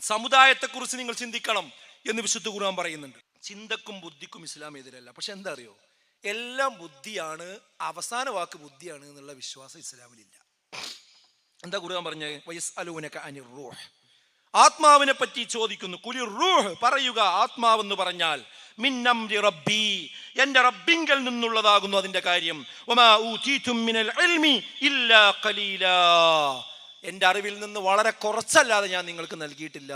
സമുദായത്തെക്കുറിച്ച് നിങ്ങൾ ചിന്തിക്കണം എന്ന് വിശുദ്ധ ഖുർആൻ പറയുന്നുണ്ട്. ചിന്തക്കും ബുദ്ധിക്കും ഇസ്ലാം എതിരല്ല. പക്ഷെ എന്താ അറിയോ? എല്ലാം ബുദ്ധിയാണ് അവസാന വാക്ക് ബുദ്ധിയാണ് എന്നുള്ള വിശ്വാസം ഇസ്ലാമിലില്ല. എന്താ ഖുർആൻ പറഞ്ഞത് വയസ് അലൂനക റൂഹ്. ആത്മാവിനെ പറ്റി ചോദിക്കുന്നു. കുലി റൂഹ് പറയുക ആത്മാവെന്ന് പറഞ്ഞാൽ മിന്നം റബ്ബി എന്റെ റബ്ബിങ്കൽ നിന്നുള്ളതാകുന്നു അതിന്റെ കാര്യം. മിനൽ ഇൽമി ഇല്ലാ എന്റെ അറിവിൽ നിന്ന് വളരെ കുറച്ചല്ലാതെ ഞാൻ നിങ്ങൾക്ക് നൽകിയിട്ടില്ല.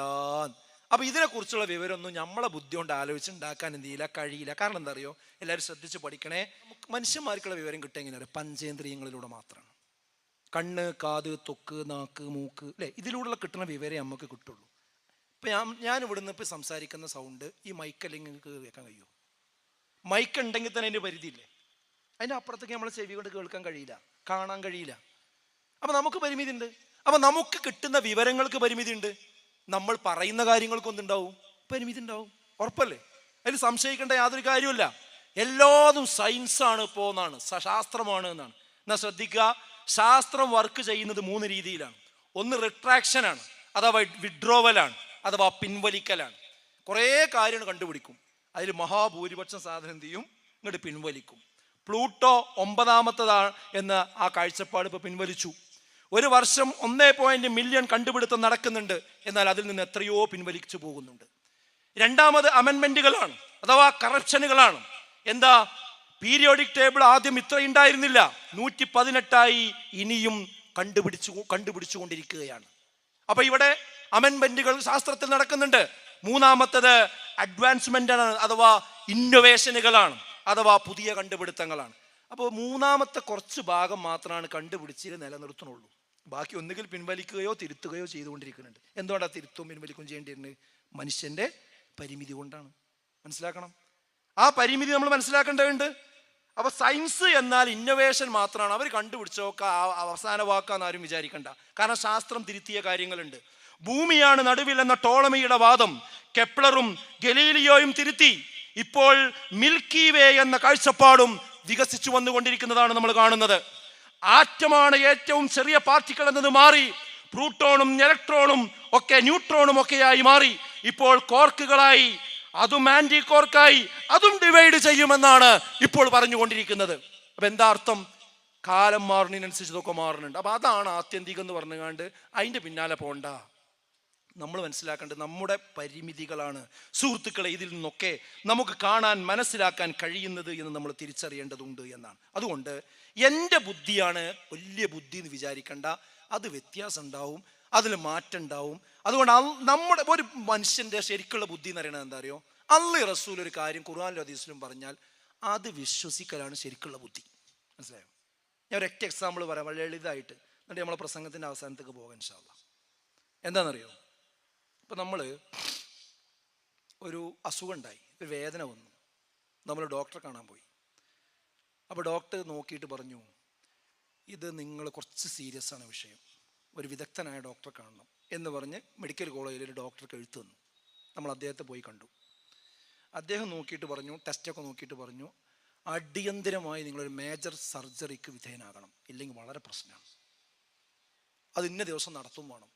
അപ്പൊ ഇതിനെക്കുറിച്ചുള്ള വിവരമൊന്നും നമ്മളെ ബുദ്ധി കൊണ്ട് ആലോചിച്ചുണ്ടാക്കാൻ എന്ത് ചെയ്യില്ല കഴിയില്ല. കാരണം എന്താ അറിയോ? എല്ലാവരും ശ്രദ്ധിച്ച് പഠിക്കണേ. മനുഷ്യന്മാർക്കുള്ള വിവരം കിട്ടുക എങ്ങനെയാണ് പഞ്ചേന്ദ്രിയങ്ങളിലൂടെ മാത്രമാണ് കണ്ണ് കാത് തൊക്ക് നാക്ക് മൂക്ക് അല്ലേ ഇതിലൂടെയുള്ള കിട്ടുന്ന വിവരം നമുക്ക് കിട്ടുള്ളൂ. ഇപ്പം ഞാൻ ഞാൻ ഇവിടുന്ന് ഇപ്പം സംസാരിക്കുന്ന സൗണ്ട് ഈ മൈക്ക് അല്ലെങ്കിൽ നിങ്ങൾക്ക് കേൾക്കാൻ കഴിയുമോ മൈക്ക് ഉണ്ടെങ്കിൽ തന്നെ അതിന്റെ പരിധിയില്ലേ? അതിന്റെ അപ്പുറത്തേക്ക് നമ്മൾ ചെവി കൊണ്ട് കേൾക്കാൻ കഴിയില്ല. കാണാൻ കഴിയില്ല. അപ്പം നമുക്ക് പരിമിതി ഉണ്ട്. അപ്പം നമുക്ക് കിട്ടുന്ന വിവരങ്ങൾക്ക് പരിമിതി ഉണ്ട്. നമ്മൾ പറയുന്ന കാര്യങ്ങൾക്കൊന്നുണ്ടാവും പരിമിതി ഉണ്ടാവും. ഉറപ്പല്ലേ? അതിൽ സംശയിക്കേണ്ട യാതൊരു കാര്യമില്ല എല്ലാതും സയൻസാണ് എന്നാണ്. ശാസ്ത്രമാണ് എന്നാണ്. എന്നാൽ ശ്രദ്ധിക്കുക. ശാസ്ത്രം വർക്ക് ചെയ്യുന്നത് മൂന്ന് രീതിയിലാണ്. ഒന്ന് റിട്രാക്ഷനാണ് അഥവാ വിഡ്രോവലാണ് അഥവാ പിൻവലിക്കലാണ്. കുറേ കാര്യങ്ങൾ കണ്ടുപിടിക്കും. അതിൽ മഹാഭൂരിപക്ഷം സാധനം എന്ത് ചെയ്യും? ഇങ്ങോട്ട് പിൻവലിക്കും. പ്ലൂട്ടോ ഒമ്പതാമത്തതാണ് എന്ന ആ കാഴ്ചപ്പാട് ഇപ്പോൾ പിൻവലിച്ചു. ഒരു വർഷം ഒന്നേ പോയിന്റ് മില്യൺ കണ്ടുപിടുത്തം നടക്കുന്നുണ്ട്. എന്നാൽ അതിൽ നിന്ന് എത്രയോ പിൻവലിച്ചു പോകുന്നുണ്ട്. രണ്ടാമത് അമെൻമെന്റുകളാണ് അഥവാ കറപ്ഷനുകളാണ് എന്താ? പീരിയോഡിക് ടേബിൾ ആദ്യം ഇത്ര ഉണ്ടായിരുന്നില്ല. നൂറ്റി പതിനെട്ടായി ഇനിയും കണ്ടുപിടിച്ചു കണ്ടുപിടിച്ചുകൊണ്ടിരിക്കുകയാണ്. അപ്പൊ ഇവിടെ അമെൻമെന്റുകൾ ശാസ്ത്രത്തിൽ നടക്കുന്നുണ്ട്. മൂന്നാമത്തത് അഡ്വാൻസ്മെന്റ് ആണ് അഥവാ ഇന്നൊവേഷനുകളാണ് അഥവാ പുതിയ കണ്ടുപിടുത്തങ്ങളാണ്. അപ്പോൾ മൂന്നാമത്തെ കുറച്ച് ഭാഗം മാത്രമാണ് കണ്ടുപിടിച്ച് നിലനിർത്തുന്നുള്ളൂ. ബാക്കി ഒന്നുകിൽ പിൻവലിക്കുകയോ തിരുത്തുകയോ ചെയ്തുകൊണ്ടിരിക്കുന്നുണ്ട്. എന്തുകൊണ്ടാണ് തിരുത്തും പിൻവലിക്കും ചെയ്യേണ്ടിയിരുന്നത് മനുഷ്യന്റെ പരിമിതി കൊണ്ടാണ്. മനസ്സിലാക്കണം? ആ പരിമിതി നമ്മൾ മനസ്സിലാക്കേണ്ടതുണ്ട്. അപ്പൊ സയൻസ് എന്നാൽ ഇന്നൊവേഷൻ മാത്രമാണ് അവർ കണ്ടുപിടിച്ചോക്ക അവസാന വാക്കാന്ന് ആരും വിചാരിക്കണ്ട. കാരണം ശാസ്ത്രം തിരുത്തിയ കാര്യങ്ങളുണ്ട്. ഭൂമിയാണ് നടുവിൽ എന്ന ടോളമിയുടെ വാദം കെപ്ലറും ഗലീലിയോയും തിരുത്തി. ഇപ്പോൾ മിൽക്കി വേ എന്ന കാഴ്ചപ്പാടും വികസിച്ചു വന്നുകൊണ്ടിരിക്കുന്നതാണ് നമ്മൾ കാണുന്നത്. ആറ്റമാണ് ഏറ്റവും ചെറിയ പാർട്ടിക്കൾ എന്നത് മാറി. പ്ലൂട്ടോണും ഇലക്ട്രോണും ഒക്കെ ന്യൂട്രോണും ഒക്കെയായി മാറി. ഇപ്പോൾ കോർക്കുകളായി അതും ആന്റി കോർക്കായി അതും ഡിവൈഡ് ചെയ്യുമെന്നാണ് ഇപ്പോൾ പറഞ്ഞുകൊണ്ടിരിക്കുന്നത്. അപ്പൊ എന്താ അർത്ഥം? കാലം മാറുന്നതിനനുസരിച്ച് ഇതൊക്കെ മാറുന്നുണ്ട്. അപ്പൊ അതാണ് ആത്യന്തികം എന്ന് പറഞ്ഞുകൊണ്ട് അതിന്റെ പിന്നാലെ പോണ്ട. നമ്മൾ മനസ്സിലാക്കേണ്ടത് നമ്മുടെ പരിമിതികളാണ്. സുഹൃത്തുക്കളെ ഇതിൽ നിന്നൊക്കെ നമുക്ക് കാണാൻ മനസ്സിലാക്കാൻ കഴിയുന്നത് എന്ന് നമ്മൾ തിരിച്ചറിയേണ്ടതുണ്ട് എന്നാണ്. അതുകൊണ്ട് എന്റെ ബുദ്ധിയാണ് വലിയ ബുദ്ധി എന്ന് വിചാരിക്കേണ്ട. അത് വ്യത്യാസം ഉണ്ടാവും. അതിൽ മാറ്റം ഉണ്ടാവും. അതുകൊണ്ട് നമ്മുടെ ഒരു മനുഷ്യന്റെ ശരിക്കുള്ള ബുദ്ധി എന്ന് പറയുന്നത് എന്താ അറിയോ? അള്ളി റസൂൽ ഒരു കാര്യം ഖുർആാനിലും ഹദീസിലും പറഞ്ഞാൽ അത് വിശ്വസിക്കലാണ് ശരിക്കുള്ള ബുദ്ധി. മനസ്സിലായോ? ഞാൻ ഒരു ഒറ്റ എക്സാമ്പിൾ പറയാം വളരെ ലളിതമായിട്ട്. എന്നിട്ട് നമ്മളെ പ്രസംഗത്തിന്റെ അവസാനത്തേക്ക് പോകാൻ ഇൻഷാല്ല എന്താണെന്നറിയോ? ഇപ്പം നമ്മൾ ഒരു അസുഖം ഉണ്ടായി ഒരു വേദന വന്നു. നമ്മൾ ഡോക്ടറെ കാണാൻ പോയി. അപ്പോൾ ഡോക്ടർ നോക്കിയിട്ട് പറഞ്ഞു ഇത് നിങ്ങൾ കുറച്ച് സീരിയസ് ആണ് വിഷയം. ഒരു വിദഗ്ധനായ ഡോക്ടറെ കാണണം എന്ന് പറഞ്ഞ് മെഡിക്കൽ കോളേജിൽ ഒരു ഡോക്ടർക്ക് എഴുത്തു തന്നു. നമ്മൾ അദ്ദേഹത്തെ പോയി കണ്ടു. അദ്ദേഹം നോക്കിയിട്ട് പറഞ്ഞു ടെസ്റ്റൊക്കെ നോക്കിയിട്ട് പറഞ്ഞു അടിയന്തിരമായി നിങ്ങളൊരു മേജർ സർജറിക്ക് വിധേയനാകണം. ഇല്ലെങ്കിൽ വളരെ പ്രശ്നമാണ്. അത് ഇന്ന ദിവസം നടത്തും വേണം.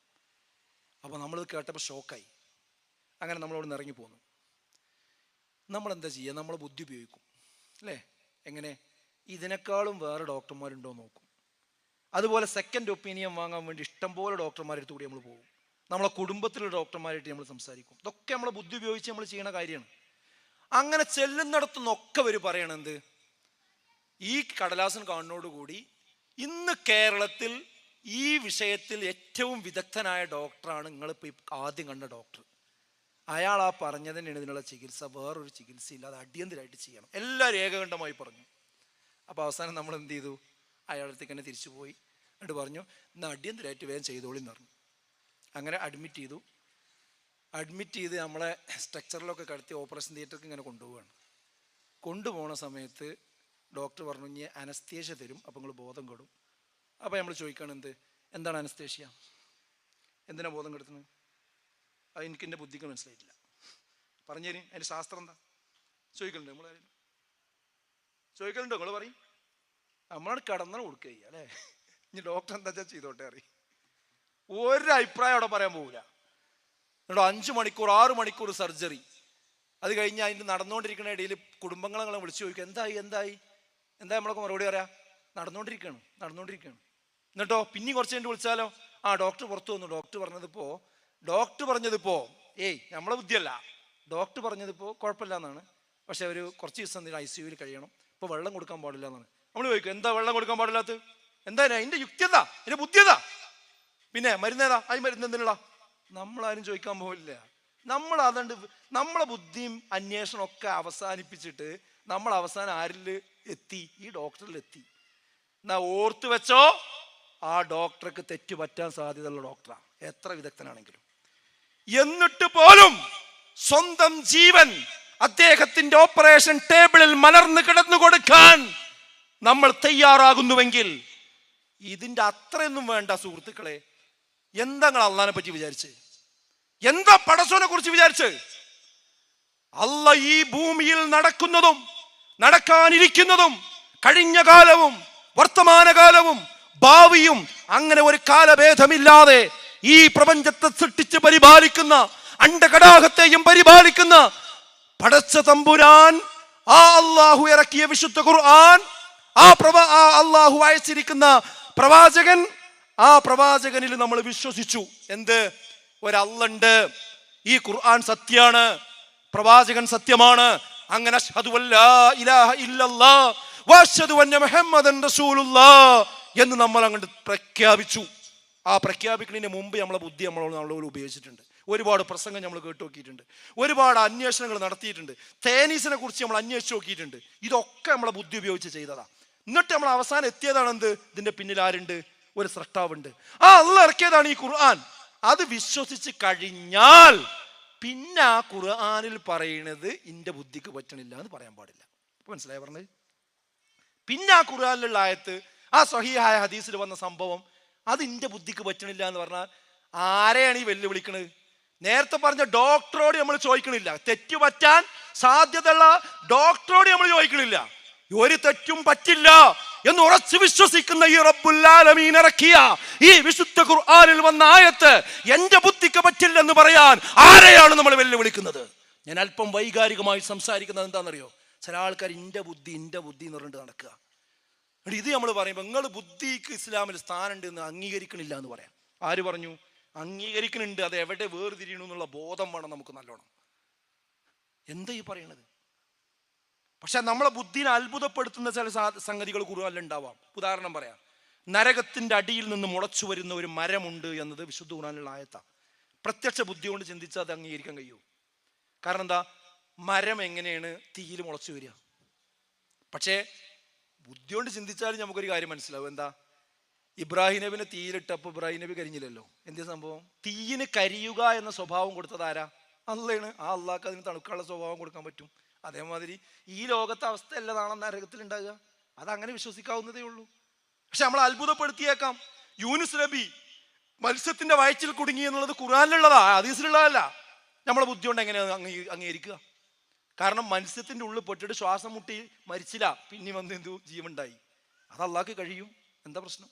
അപ്പോൾ നമ്മളിത് കേട്ടപ്പോൾ ഷോക്കായി അങ്ങനെ നമ്മളോട് നിന്ന് ഇറങ്ങി പോന്നു. നമ്മൾ എന്താ ചെയ്യുക? നമ്മൾ ബുദ്ധി ഉപയോഗിക്കും. അല്ലേ? എങ്ങനെ? ഇതിനേക്കാളും വേറെ ഡോക്ടർമാരുണ്ടോ നോക്കും. അതുപോലെ സെക്കൻഡ് ഒപ്പീനിയൻ വാങ്ങാൻ വേണ്ടി ഇഷ്ടംപോലെ ഡോക്ടർമാരെടുത്ത് കൂടി നമ്മൾ പോകും. നമ്മളെ കുടുംബത്തിലുള്ള ഡോക്ടർമാരായിട്ട് നമ്മൾ സംസാരിക്കും. ഇതൊക്കെ നമ്മളെ ബുദ്ധി ഉപയോഗിച്ച് നമ്മൾ ചെയ്യുന്ന കാര്യമാണ്. അങ്ങനെ ചെല്ലുന്നിടത്തുനിന്നൊക്കെ അവർ പറയണെന്ത് ഈ കടലാസൻ കാണുന്നതോടുകൂടി ഇന്ന് കേരളത്തിൽ ഈ വിഷയത്തിൽ ഏറ്റവും വിദഗ്ധനായ ഡോക്ടറാണ് നിങ്ങളിപ്പോൾ ആദ്യം കണ്ട ഡോക്ടർ അയാൾ ആ പറഞ്ഞതിനാണ് ഇതിനുള്ള ചികിത്സ. വേറൊരു ചികിത്സയില്ല അത് അടിയന്തരമായിട്ട് ചെയ്യണം. എല്ലാവരും ഏകകണ്ഠമായി പറഞ്ഞു. അപ്പോൾ അവസാനം നമ്മൾ എന്ത് ചെയ്തു? അയാളത്തേക്ക് തന്നെ തിരിച്ചു പോയി എന്നിട്ട് പറഞ്ഞു എന്നാൽ അടിയന്തരമായിട്ട് വേഗം ചെയ്തോളി എന്ന് പറഞ്ഞു. അങ്ങനെ അഡ്മിറ്റ് ചെയ്തു. അഡ്മിറ്റ് ചെയ്ത് നമ്മളെ സ്ട്രക്ചറിലൊക്കെ കടത്തി ഓപ്പറേഷൻ തിയേറ്റർക്ക് ഇങ്ങനെ കൊണ്ടുപോവാണ്. കൊണ്ടുപോണ സമയത്ത് ഡോക്ടർ പറഞ്ഞു ഇനി അനസ്തേഷ്യ തരും അപ്പോൾ നിങ്ങൾ ബോധം കെടും. അപ്പോൾ നമ്മൾ ചോദിക്കുകയാണ് എന്ത്? എന്താണ് അനസ്തേഷ്യ എന്തിനാണ് ബോധം കെടുത്തുന്നത് അത് എനിക്ക് എന്റെ ബുദ്ധിക്ക് മനസ്സിലായിട്ടില്ല. പറഞ്ഞു തരും അതിന്റെ ശാസ്ത്രം എന്താ? ചോദിക്കലുണ്ട് നമ്മൾ ചോദിക്കലുണ്ടോ? നിങ്ങൾ പറയും. നമ്മളാണ് കിടന്നാണ് കൊടുക്കുക അല്ലേ? ഇനി ഡോക്ടർ എന്താ വെച്ചാൽ ചെയ്തോട്ടെ അറി ഒരു അഭിപ്രായം അവിടെ പറയാൻ പോകില്ല എന്നിട്ടോ അഞ്ച് മണിക്കൂർ ആറ് മണിക്കൂർ സർജറി. അത് കഴിഞ്ഞ് അതിന്റെ നടന്നുകൊണ്ടിരിക്കുന്ന ഇടയിൽ കുടുംബങ്ങളെ നിങ്ങളെ വിളിച്ചു ചോദിക്കും എന്തായി എന്തായി? എന്താ നമ്മളൊക്കെ മറുപടി പറയാ? നടന്നുകൊണ്ടിരിക്കുകയാണ് നടന്നുകൊണ്ടിരിക്കുകയാണ്. എന്നിട്ടോ പിന്നെ കുറച്ച് കഴിഞ്ഞ് വിളിച്ചാലോ? ആ ഡോക്ടർ പുറത്തു വന്നു. ഡോക്ടർ പറഞ്ഞതിപ്പോ ഡോക്ടർ പറഞ്ഞതിപ്പോ ഏയ് നമ്മളെ ബുദ്ധിയല്ല. ഡോക്ടർ പറഞ്ഞതിപ്പോ കുഴപ്പമില്ല എന്നാണ്. പക്ഷെ ഒരു കുറച്ച് ദിവസം ഐ സി യുവിൽ കഴിയണം. ഇപ്പോൾ വെള്ളം കൊടുക്കാൻ പാടില്ല എന്നാണ്. നമ്മൾ ചോദിക്കും എന്താ വെള്ളം കൊടുക്കാൻ പാടില്ലാത്ത? എന്താ അതിന്റെ യുക്തി എന്താ? അതിന്റെ ബുദ്ധി എന്താ? പിന്നെ മരുന്നേതാ അത് മരുന്ന് എന്തിനുള്ള? നമ്മളാരും ചോദിക്കാൻ പോകില്ല നമ്മൾ അതുകൊണ്ട് നമ്മളെ ബുദ്ധിയും അന്വേഷണം ഒക്കെ അവസാനിപ്പിച്ചിട്ട് നമ്മൾ അവസാനം ആരിൽ എത്തി? ഈ ഡോക്ടറിൽ എത്തി. എന്നാ ഓർത്ത് വെച്ചോ ആ ഡോക്ടർക്ക് തെറ്റ് പറ്റാൻ സാധ്യതയുള്ള ഡോക്ടറാണ് എത്ര വിദഗ്ധനാണെങ്കിലും. എന്നിട്ട് പോലും സ്വന്തം ജീവൻ അദ്ദേഹത്തിന്റെ ഓപ്പറേഷൻ ടേബിളിൽ മലർന്നു കിടന്നു കൊടുക്കാൻ നമ്മൾ തയ്യാറാകുന്നുവെങ്കിൽ ഇതിന്റെ അത്രയൊന്നും വേണ്ട സുഹൃത്തുക്കളെ എന്താ നിങ്ങൾ അള്ളഹാനെ പറ്റി വിചാരിച്ച്? എന്താ പടസോനെ കുറിച്ച് വിചാരിച്ച്? അല്ല ഈ ഭൂമിയിൽ നടക്കുന്നതും നടക്കാനിരിക്കുന്നതും കഴിഞ്ഞ കാലവും വർത്തമാനകാലവും ഭാവിയും അങ്ങനെ ഒരു കാലഭേദമില്ലാതെ ഈ പ്രപഞ്ചത്തെ സൃഷ്ടിച്ച് പരിപാലിക്കുന്ന അണ്ടകടാഹത്തെയും പരിപാലിക്കുന്ന പടച്ച തമ്പുരാൻ ആ അള്ളാഹു ഇറക്കിയ വിശുദ്ധ ഖുർആൻ ആ പ്രവ ആ അള്ളാഹു അയച്ചിരിക്കുന്ന പ്രവാചകൻ ആ പ്രവാചകനിൽ നമ്മൾ വിശ്വസിച്ചു. എന്ത്? ഒരല്ലുണ്ട് ഈ ഖുർആൻ സത്യാണ് പ്രവാചകൻ സത്യമാണ്. അങ്ങനെ എന്ന് നമ്മൾ അങ്ങോട്ട് പ്രഖ്യാപിച്ചു. ആ പ്രഖ്യാപിക്കുന്നതിന് മുമ്പ് നമ്മളെ ബുദ്ധി നമ്മൾ നമ്മളോട് ഉപയോഗിച്ചിട്ടുണ്ട്. ഒരുപാട് പ്രസംഗം നമ്മൾ കേട്ട് നോക്കിയിട്ടുണ്ട്. ഒരുപാട് അന്വേഷണങ്ങൾ നടത്തിയിട്ടുണ്ട്. തേനീസിനെ കുറിച്ച് നമ്മൾ അന്വേഷിച്ച് നോക്കിയിട്ടുണ്ട്. ഇതൊക്കെ നമ്മളെ ബുദ്ധി ഉപയോഗിച്ച് ചെയ്തതാ. എന്നിട്ട് നമ്മൾ അവസാനം എത്തിയതാണ് എന്ത്? ഇതിന്റെ പിന്നിൽ ആരുണ്ട്? ഒരു സൃഷ്ടാവുണ്ട്. ആ അള്ള ഇറക്കിയതാണ് ഈ ഖുർആൻ. അത് വിശ്വസിച്ച് കഴിഞ്ഞാൽ പിന്നെ ആ ഖുർആാനിൽ പറയുന്നത് ഇന്റെ ബുദ്ധിക്ക് പറ്റണില്ല എന്ന് പറയാൻ പാടില്ല. മനസ്സിലായി പറഞ്ഞത്? പിന്നെ ആ ഖുർആാനിലുള്ള ആയത്ത് ആ സഹിയായ ഹദീസിൽ വന്ന സംഭവം അത് ഇന്റെ ബുദ്ധിക്ക് പറ്റണില്ല എന്ന് പറഞ്ഞാൽ ആരെയാണ് ഈ വെല്ലുവിളിക്കുന്നത് നേരത്തെ പറഞ്ഞ ഡോക്ടറോട് നമ്മൾ ചോദിക്കണില്ല. തെറ്റുപറ്റാൻ സാധ്യതയുള്ള ഡോക്ടറോട് നമ്മൾ ചോദിക്കണില്ല. ഒരു തെറ്റും പറ്റില്ല എന്ന് ഉറച്ചു വിശ്വസിക്കുന്ന ഈ റബ്ബുല്ലാലമീൻ ഇറക്കിയ ഈ വിശുദ്ധ ഖുർആനിൽ വന്ന ആയത്ത് എന്റെ ബുദ്ധിക്ക് പറ്റില്ലെന്ന് പറയാൻ ആരെയാണ് നമ്മൾ വെല്ലുവിളിക്കുന്നത്? ഞാൻ അല്പം വൈകാരികമായി സംസാരിക്കുന്നത് എന്താണെന്നറിയോ? ചില ആൾക്കാർ ഇന്റെ ബുദ്ധി ഇന്റെ ബുദ്ധി എന്ന് പറഞ്ഞിട്ട് നടക്കുക. ഇത് നമ്മൾ പറയുമ്പോൾ നിങ്ങൾ ബുദ്ധിക്ക് ഇസ്ലാമിൽ സ്ഥാനമുണ്ട് എന്ന് അംഗീകരിക്കണില്ല എന്ന് പറയാം. ആര് പറഞ്ഞു? അംഗീകരിക്കുന്നുണ്ട് അത് എവിടെ വേർതിരിയണു എന്നുള്ള ബോധം വേണം നമുക്ക് നല്ലോണം. എന്താ ഈ പറയണത്? പക്ഷെ നമ്മളെ ബുദ്ധിനെ അത്ഭുതപ്പെടുത്തുന്ന ചില സംഗതികൾ കൂടുതൽ ഉണ്ടാവാം. ഉദാഹരണം പറയാം. നരകത്തിന്റെ അടിയിൽ നിന്ന് മുളച്ചു വരുന്ന ഒരു മരമുണ്ട് എന്നത് വിശുദ്ധ ഖുറാനുള്ള ആയത്ത. പ്രത്യക്ഷ ബുദ്ധി കൊണ്ട് ചിന്തിച്ചാൽ അത് അംഗീകരിക്കാൻ കഴിയൂ. കാരണം എന്താ? മരം എങ്ങനെയാണ് തീയിൽ മുളച്ചു വരിക? പക്ഷേ ബുദ്ധി കൊണ്ട് ചിന്തിച്ചാലും നമുക്കൊരു കാര്യം മനസ്സിലാവും. എന്താ? ഇബ്രാഹിം നബിനെ തീയിലിട്ടപ്പോൾ ഇബ്രാഹിം നബി കരിഞ്ഞില്ലല്ലോ. എന്ത് സംഭവം? തീയിന് കരിയുക എന്ന സ്വഭാവം കൊടുത്തത് ആരാ? ആ അള്ളാഹ്ക്ക് അതിന് തണുക്കാനുള്ള സ്വഭാവം കൊടുക്കാൻ പറ്റും. അതേമാതിരി ഈ ലോകത്തെ അവസ്ഥ അല്ല നാളെ നരകത്തിൽ ഉണ്ടാകുക അതങ്ങനെ വിശ്വസിക്കാവുന്നതേ ഉള്ളൂ. പക്ഷെ നമ്മൾ അത്ഭുതപ്പെടുത്തിയേക്കാം. യൂനുസ് നബി മത്സ്യത്തിന്റെ വയറ്റിൽ കുടുങ്ങി എന്നുള്ളത് ഖുറാനിലുള്ളതാ അതീസിലുള്ളതല്ല നമ്മളെ ബുദ്ധി കൊണ്ട് എങ്ങനെ അംഗീ- അംഗീകരിക്കുക? കാരണം മത്സ്യത്തിന്റെ ഉള്ളിൽ പൊട്ടിട്ട് ശ്വാസം മുട്ടി മരിച്ചില്ല. പിന്നെ വന്ന് എന്തു? ജീവുണ്ടായി അത് അള്ളാഹ്ക്ക് കഴിയും. എന്താ പ്രശ്നം?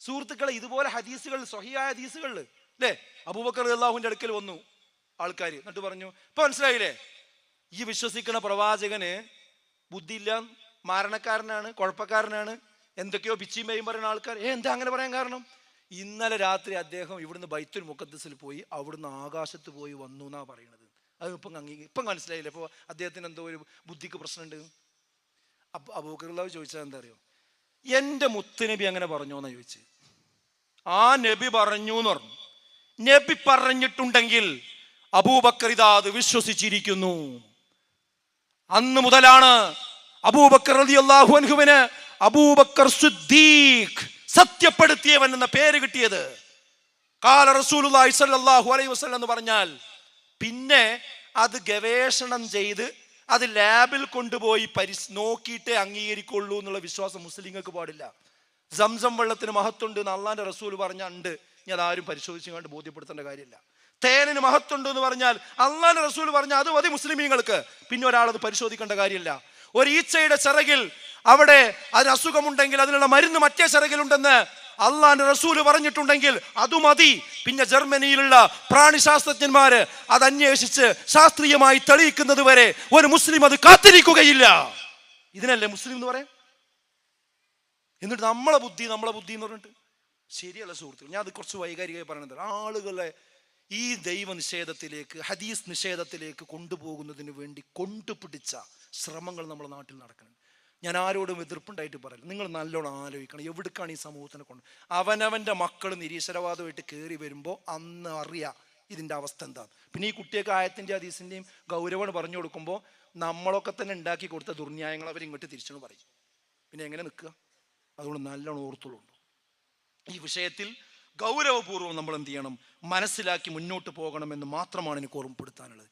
സുഹൃത്തുക്കളെ ഇതുപോലെ ഹദീസുകൾ സ്വഹിയായ ഹദീസുകളിൽ അല്ലേ? അബൂബക്കർ അള്ളാഹുവിന്റെ അടുക്കൽ വന്നു ആൾക്കാർ എന്നിട്ട് പറഞ്ഞു ഇപ്പൊ മനസ്സിലായില്ലേ? ഈ വിശ്വസിക്കുന്ന പ്രവാചകന് ബുദ്ധിയില്ല മാരണക്കാരനാണ് കുഴപ്പക്കാരനാണ് എന്തൊക്കെയോ പിച്ചിമയും പറയുന്ന ആൾക്കാർ. ഏ എന്താ അങ്ങനെ പറയാൻ കാരണം? ഇന്നലെ രാത്രി അദ്ദേഹം ഇവിടുന്ന് ബൈത്തുൽ മുഖദ്സിൽ പോയി അവിടുന്ന് ആകാശത്ത് പോയി വന്നു എന്നാ പറയണത്. അത് ഇപ്പം അംഗീ ഇപ്പം മനസ്സിലായില്ല? അപ്പോൾ അദ്ദേഹത്തിന് എന്തോ ഒരു ബുദ്ധിക്ക് പ്രശ്നമുണ്ട്. അപ്പൊ അബൂക്കർലാവ് ചോദിച്ചാൽ എന്താ അറിയോ? എന്റെ മുത്തുനബി അങ്ങനെ പറഞ്ഞോ എന്നാ ചോദിച്ചു ആ നബി പറഞ്ഞു എന്ന് പറഞ്ഞു. നബി പറഞ്ഞിട്ടുണ്ടെങ്കിൽ അബൂബക്കർ ഇതാ അത് വിശ്വസിച്ചിരിക്കുന്നു. അന്ന് മുതലാണ് അബൂബക്കർ അൻഹുവിന് അബൂബക്കർ സിദ്ദീഖ് സത്യപ്പെടുത്തിയവൻ എന്ന പേര് കിട്ടിയത്. കാല സ്വല്ലല്ലാഹു അലൈഹി വസല്ലം എന്ന് പറഞ്ഞാൽ പിന്നെ അത് ഗവേഷണം ചെയ്ത് അത് ലാബിൽ കൊണ്ടുപോയി പരിസ് നോക്കിയിട്ടേ അംഗീകരിക്കുള്ളൂ എന്നുള്ള വിശ്വാസം മുസ്ലിങ്ങൾക്ക് പാടില്ല. സംസം വെള്ളത്തിന് മഹത്വമുണ്ട് എന്ന് അള്ളാന്റെ റസൂൽ പറഞ്ഞ ഉണ്ട്. ഇനി അതാരും പരിശോധിച്ചു കണ്ട് ബോധ്യപ്പെടുത്തേണ്ട കാര്യമില്ല. തേനിന് മഹത്വമുണ്ട് എന്ന് പറഞ്ഞാൽ അള്ളാന്റെ റസൂൽ പറഞ്ഞ അത് മതി മുസ്ലിമീങ്ങൾക്ക്. പിന്നെ ഒരാൾ അത് പരിശോധിക്കേണ്ട കാര്യമില്ല. ഒരു ഈച്ചയുടെ ചിറകിൽ അവിടെ അതിന് അസുഖമുണ്ടെങ്കിൽ അതിനുള്ള മരുന്ന് മറ്റേ ചിറകിലുണ്ടെന്ന് അള്ളാന്റെ റസൂൽ പറഞ്ഞിട്ടുണ്ടെങ്കിൽ അത് മതി. പിന്നെ ജർമ്മനിയിലുള്ള പ്രാണിശാസ്ത്രജ്ഞന്മാര് അത് അന്വേഷിച്ച് ശാസ്ത്രീയമായി തെളിയിക്കുന്നത് വരെ ഒരു മുസ്ലിം അത് കാത്തിരിക്കുകയില്ല. ഇതിനല്ലേ മുസ്ലിം എന്ന് പറയാം? എന്നിട്ട് നമ്മളെ ബുദ്ധി നമ്മളെ ബുദ്ധി എന്ന് പറഞ്ഞിട്ട് ശരിയല്ല സുഹൃത്തുക്കൾ ഞാൻ അത് കുറച്ച് വൈകാരികമായി പറയുന്നത് ആളുകളെ ഈ ദൈവ നിഷേധത്തിലേക്ക് ഹദീസ് നിഷേധത്തിലേക്ക് കൊണ്ടുപോകുന്നതിന് വേണ്ടി കൊണ്ടുപിടിച്ച ശ്രമങ്ങൾ നമ്മുടെ നാട്ടിൽ നടക്കണം ഞാൻ ആരോടും എതിർപ്പുണ്ടായിട്ട് പറയില്ല. നിങ്ങൾ നല്ലോണം ആലോചിക്കണം. എവിടേക്കാണ് ഈ സമൂഹത്തിനെ കൊണ്ട്? അവനവന്റെ മക്കൾ നിരീശ്വരവാദമായിട്ട് കയറി വരുമ്പോൾ അന്ന് അറിയാം ഇതിന്റെ അവസ്ഥ എന്താ പിന്നെ ഈ കുട്ടിയൊക്കെ ആയത്തിന്റെ ഹദീസിന്റെയും ഗൗരവം പറഞ്ഞു കൊടുക്കുമ്പോൾ നമ്മളൊക്കെ തന്നെ ഉണ്ടാക്കി കൊടുത്ത ദുർന്യായങ്ങൾ അവർ ഇങ്ങോട്ട് തിരിച്ചു പറയും. പിന്നെ എങ്ങനെ നിൽക്കുക? അതുകൊണ്ട് നല്ലോണം ഓർത്തുള്ളൂ. ഈ വിഷയത്തിൽ ഗൗരവപൂർവം നമ്മൾ എന്ത് ചെയ്യണം? മനസ്സിലാക്കി മുന്നോട്ട് പോകണമെന്ന് മാത്രമാണ് എനിക്ക് ഓർമ്മപ്പെടുത്താനുള്ളത്.